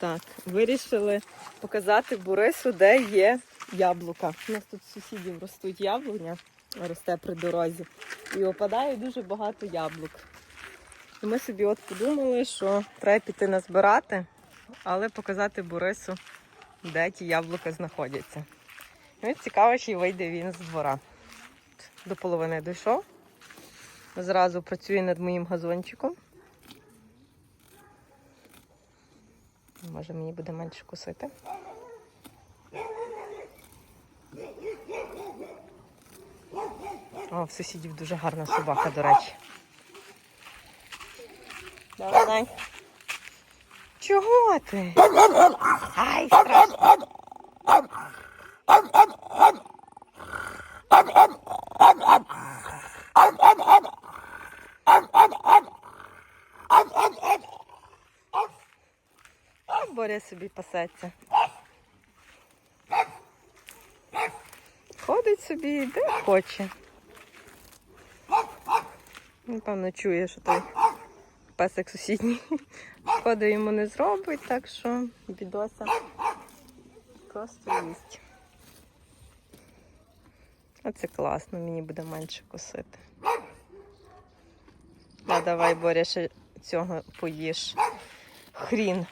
Так, вирішили показати Борису, де є яблука. У нас тут сусідів ростуть яблуня, росте при дорозі, і опадає дуже багато яблук. І ми собі от подумали, що треба піти назбирати, але показати Борису, де ті яблука знаходяться. Ну, цікаво, чи вийде він з двора. До половини дійшов. Зразу працює над моїм газончиком. Може мені буде менше кусити. О, в сусідів дуже гарна собака, до речі. Давай. Чого ти? Ай, страшно. А Боря собі пасеться. Ходить собі де хоче. Напевно, чує, що той песик сусідній шкоди йому не зробить, так що бідоса просто їсть. А це класно, мені буде менше косити. А давай, Боря, ще цього поїж. Хрін.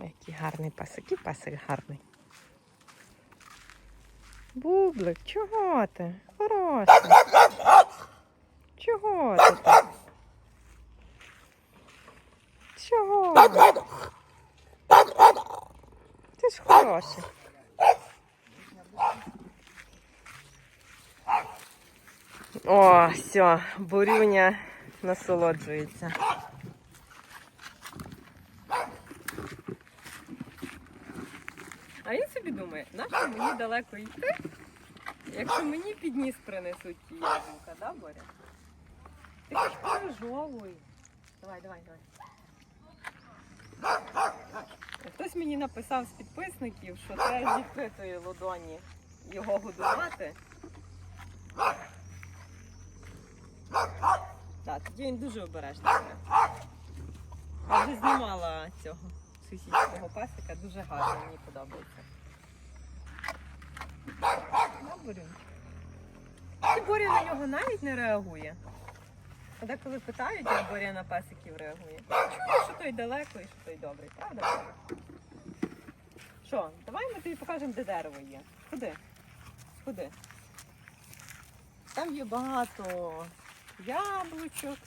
Ой, Який гарний песик, який песик гарний. Бублик, чого ти? Хороший. Чого ти так? Чого? Ти ж хороший. О, все, бурюня насолоджується. А він собі думає, нащо мені далеко йти, якщо мені під ніс принесуть ті яблука, да, Боря? Ти хоч пережовуй. Давай, давай, давай. Хтось мені написав з підписників, що треба з відкритої ладоні його годувати. Так, тоді він дуже обережний. Я вже знімала цього сусідського песика, дуже гарно, мені подобається. На, Боря на нього навіть не реагує. А Деколи питають, як на песиків реагує. Чую, що той далеко і що той добрий, правда? Що, давай ми тобі покажемо, де дерево є. Ходи. Ходи. Там є багато яблучок.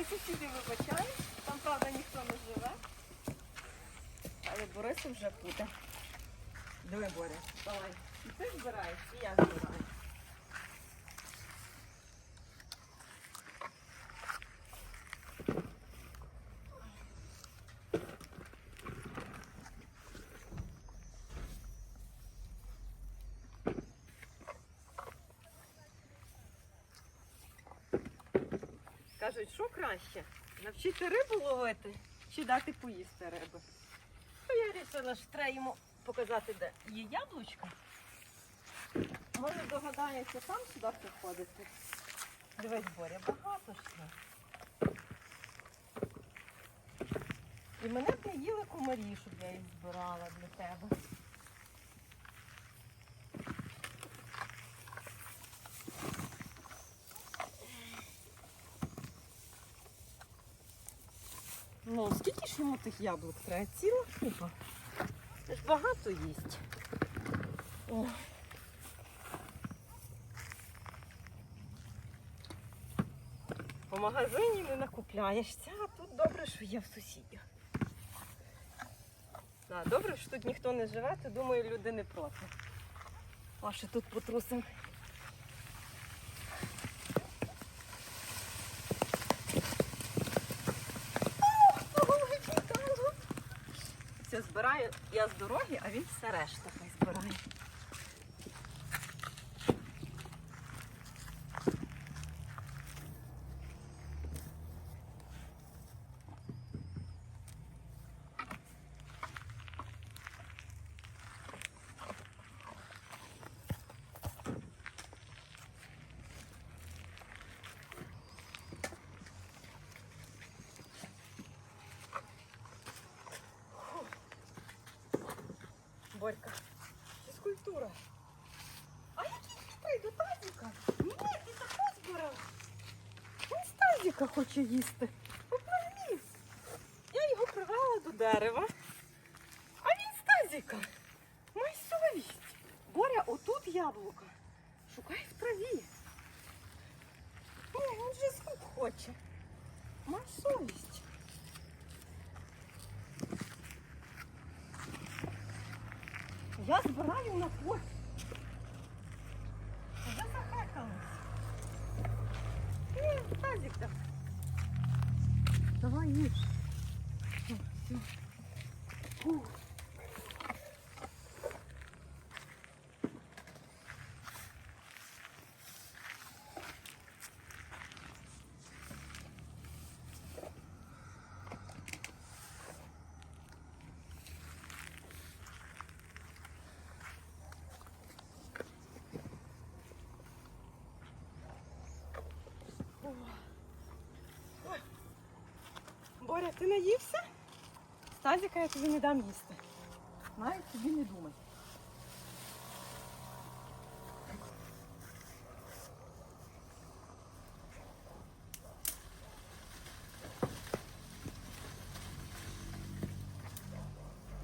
Хай сусіди вибачають, там правда ніхто не живе. Але Борису вже буде. Диви, Боря, давай. І ти збираєш, і я збираю. Кажуть, що краще? Навчити рибу ловити чи дати поїсти риби? То я вирішила, що треба йому показати, де є яблучка. Може догадається сам сюди приходити. Дивись, Боря, багато ж. І мене б не їли комарі, щоб я їх збирала для тебе. Ну, скільки ж йому тих яблук треба? Ціла купа. Це ж багато їсть. О. По магазині не накупляєшся, а тут добре, що є в сусідів. Да, добре, що тут ніхто не живе, то думаю, люди не проти. А ще тут потрусимо. Все збираю я з дороги, а він все решта хай збирає. Борька, фізкультура. А який хитрий до тазіка? Ні, ти тако збирав. Він з тазіка хоче їсти. Поправлів. Я його привела до дерева. А він з тазіка. Май совість. Боря, отут яблука. Шукай в траві. Ні, він же звук хоче. Май совість. Я збираю на полі. Вже захекалась. Ні, тазик там. Давай їж. О, все. Фу. Боря, ти наївся? З тазика я тобі не дам їсти. Навіть тобі не думай.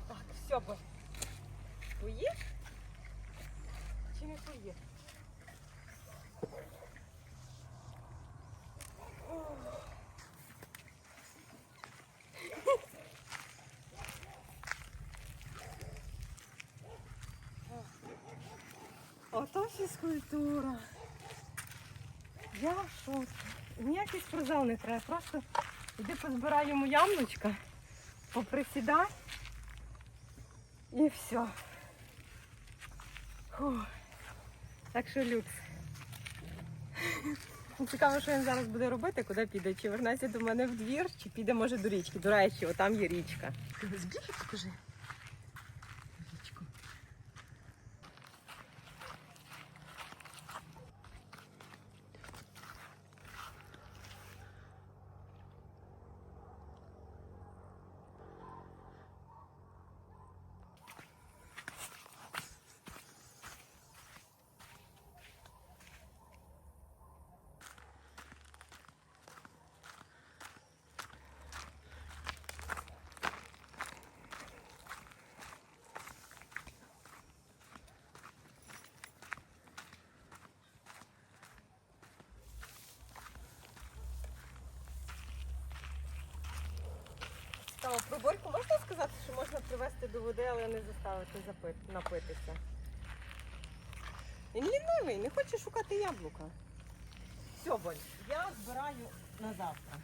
Так, все, Боря. Поїв? Чи не поїв? Ото фізкультура. Я в шоці. Ніякий спортзал не треба. Просто йди позбирай йому яблучка, поприсідай і все. Фу. Так що люкс. Цікаво, що він зараз буде робити, куди піде. Чи вернеться до мене в двір, чи піде, може, до річки. До речі, отам є річка. Збіг, покажи. Там, про Борьку можна сказати, що можна привезти до води, але не заставити запит- напитися. Він лінивий, не хоче шукати яблука. Все, Боль, я збираю на завтра.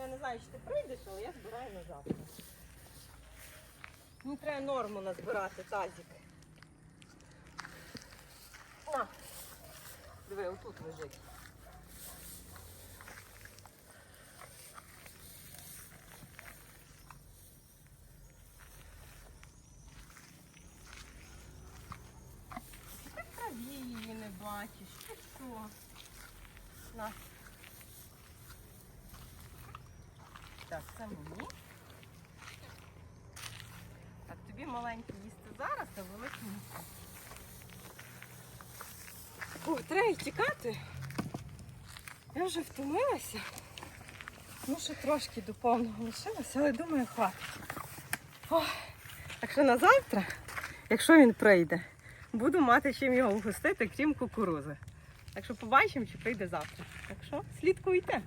Я не знаю, чи ти прийдеш, але я збираю на завтра. Мені треба норму назбирати, тазик. На. Диви, отут лежить. Ти в траві її не бачиш, що? На. Так, це. Так, тобі маленьке їсти зараз, а велике ні. О, треба тікати. Я вже втомилася. Ну, ще трошки до повного лишилося, але думаю, хватить. Ох. Так що на завтра, якщо він прийде, буду мати чим його вгостити, крім кукурузи. Так що побачимо, чи прийде завтра. Так що слідкуйте.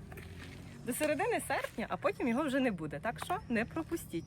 До середини серпня, а потім його вже не буде. Так що не пропустіть.